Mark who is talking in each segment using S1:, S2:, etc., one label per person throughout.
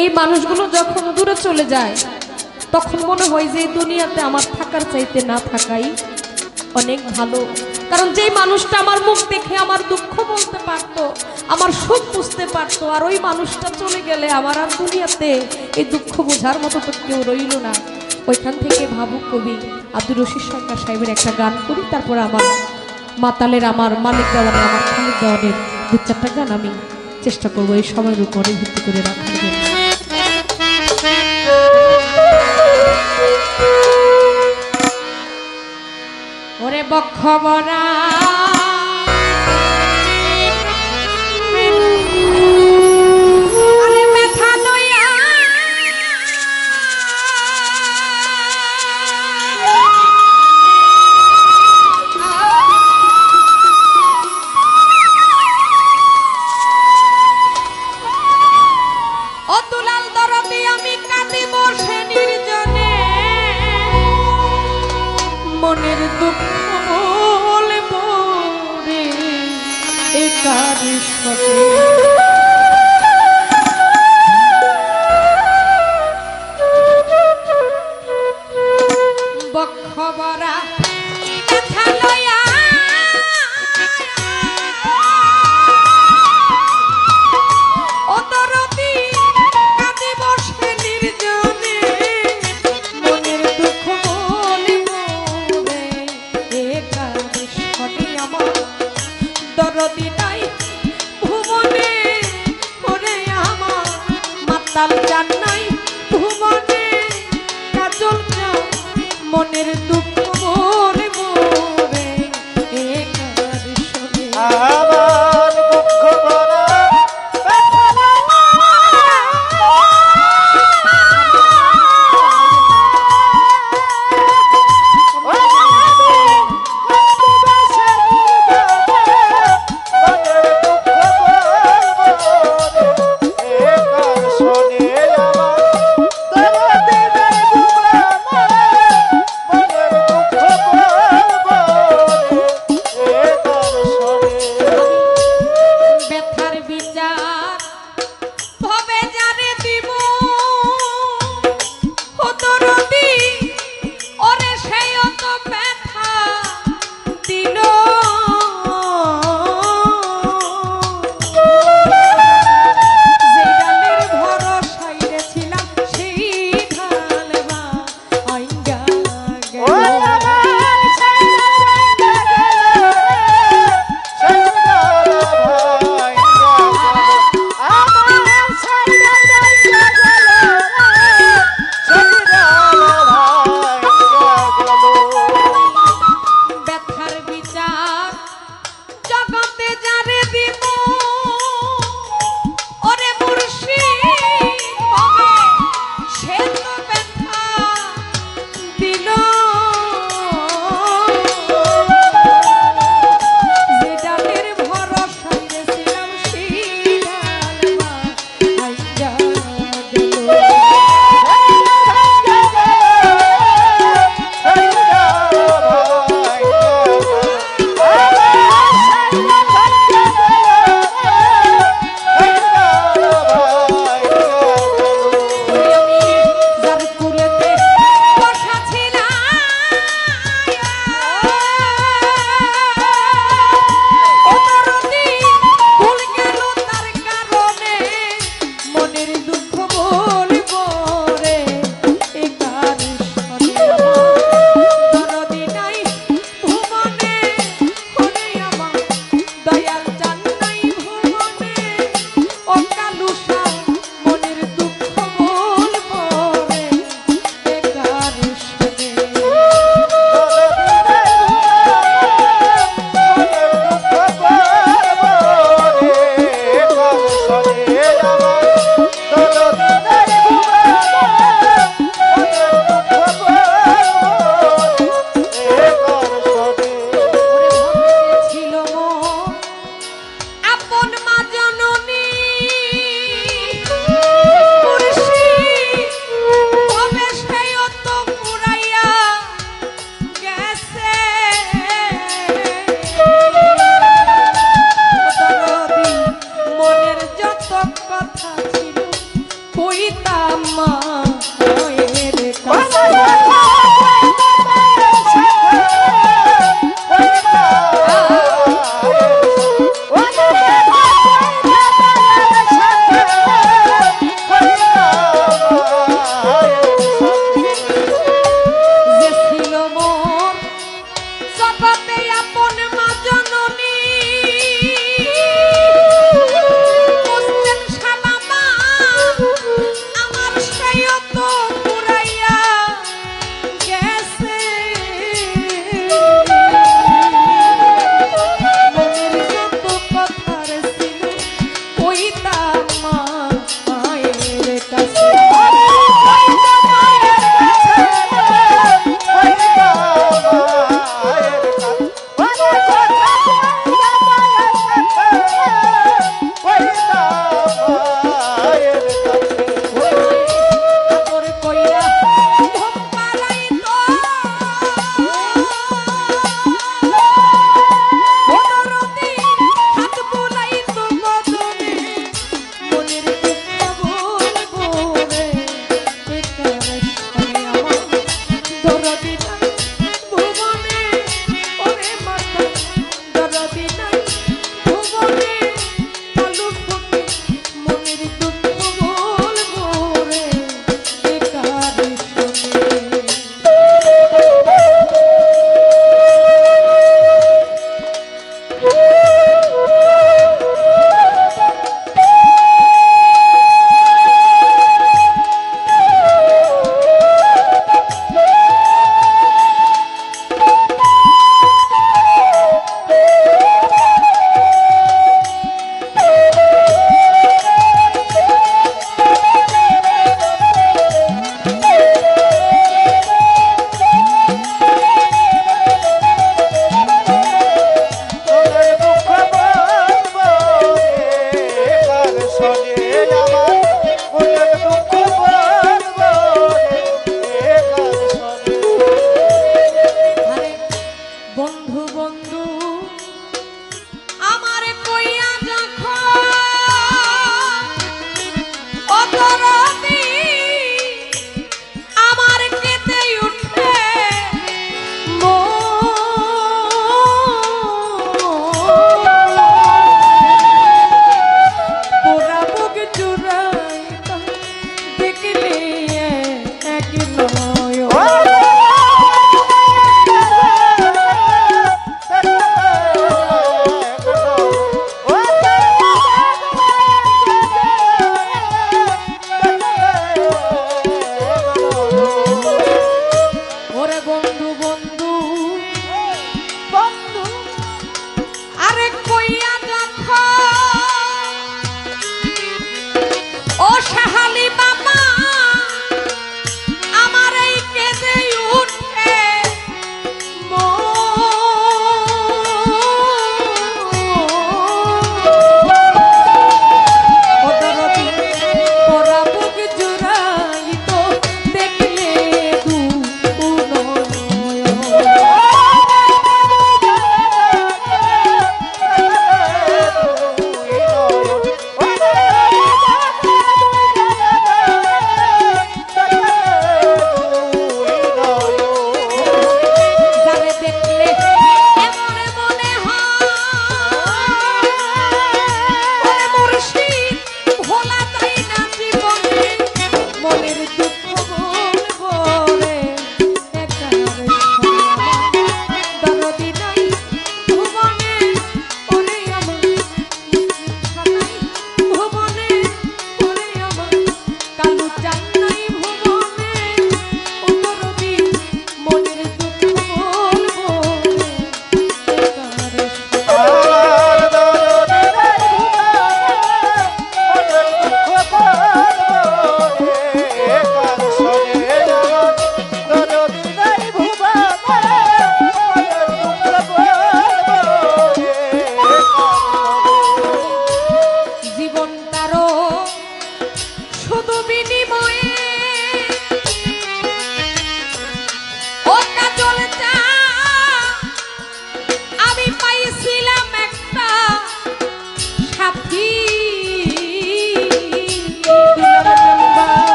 S1: এই মানুষগুলো যখন দূরে চলে যায়, তখন মনে হয় যে দুনিয়াতে আমার থাকার চাইতে না থাকাই অনেক ভালো। কারণ যেই মানুষটা আমার মুখ দেখে আমার দুঃখ বলতে পারতো, আমার সুখ বুঝতে পারতো, আর ওই মানুষটা চলে গেলে আমার আর দুনিয়াতে এই দুঃখ বোঝার মতো তো কেউ রইল না। ওইখান থেকে ভাবুক কবি আব্দুর রশিদ সরকার সাহেবের একটা গান করি, তারপর আমার মাতালের, আমার মালিক দেওয়ানের, আমার খালিক দেওয়ানের দু চারটা গান আমি চেষ্টা করব এই সময়ের উপরে ভিত্তি করে রাখার জন্য। বক্ষবরা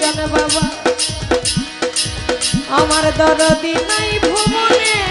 S1: জান বাবা। আমার দরদি নাই ভুবনে।